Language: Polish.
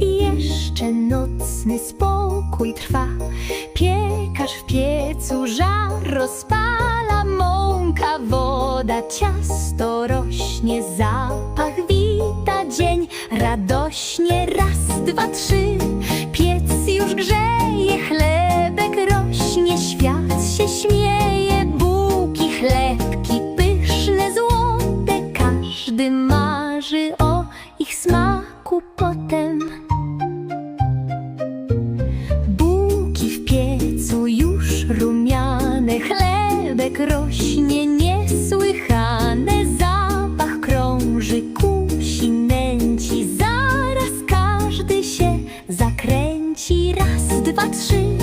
Jeszcze nocny spokój trwa. Piekarz w piecu żar rozpala. Mąka, woda, ciasto rośnie Zapach wita dzień. Radośnie Raz, dwa, trzy marzy o ich smaku potem. Bułki w piecu już rumiane, chlebek rośnie niesłychane, zapach krąży, kusi, nęci, zaraz każdy się zakręci, raz, dwa, trzy.